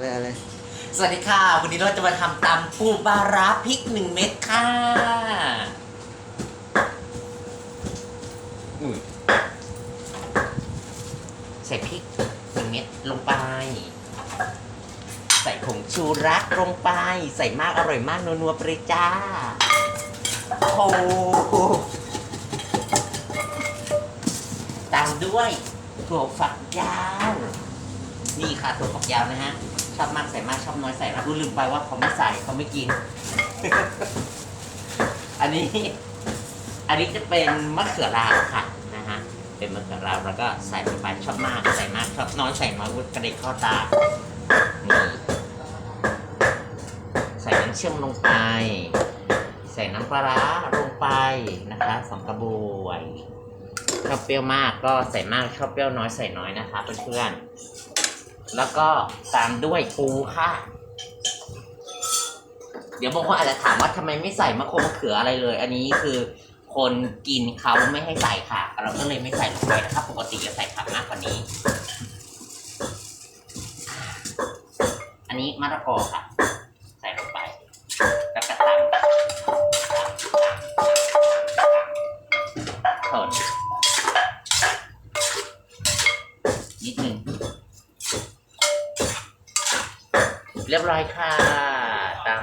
เลยเอาเลยสวัสดีค่ะ วันนี้เราจะมาทำตำปูปลาร้าพริกหนึ่งเม็ดค่ะอุ้ยใส่พริกหนึ่งเม็ดลงไป ใส่ผงชูรักลงไป ใส่มากอร่อยมากนัวๆไปเลยจ้าโอ้โหตามด้วยถั่วฝักยาว นี่ค่ะถั่วฝักยาวนะฮะ ชอบมากใส่มากชอบน้อยใส่มากรู้ลืมไปว่าเขาไม่ใส่เขาไม่กิน อันนี้ อันนี้จะเป็นมะเขือราวค่ะนะฮะ เป็นมะเขือราวแล้วก็ใส่ลงไปชอบมากใส่มากชอบน้อยใส่น้อยวุ้กระเด็นเข้าตา นี่ ใส่น้ำเชื่อมลงไป ใส่น้ำปลาร้าลงไปนะคะสองกระบวยชอบเปรี้ยวมากก็ใส่มากชอบเปรี้ยวน้อยใส่น้อยนะคะเพื่อนๆ แล้วก็ตามด้วยปูค่ะ เดี๋ยวบางคนอาจจะถามว่าทำไมไม่ใส่มะโขมะเขืออะไรเลย อันนี้คือคนกินเขาไม่ให้ใส่ค่ะ เราก็เลยไม่ใส่ลงไปนะครับ ปกติจะใส่ผักมากกว่านี้ อันนี้มะละกอค่ะ ใส่ลงไป แล้วก็ตำคนนิดหนึ่ง เรียบร้อยค่ะตาม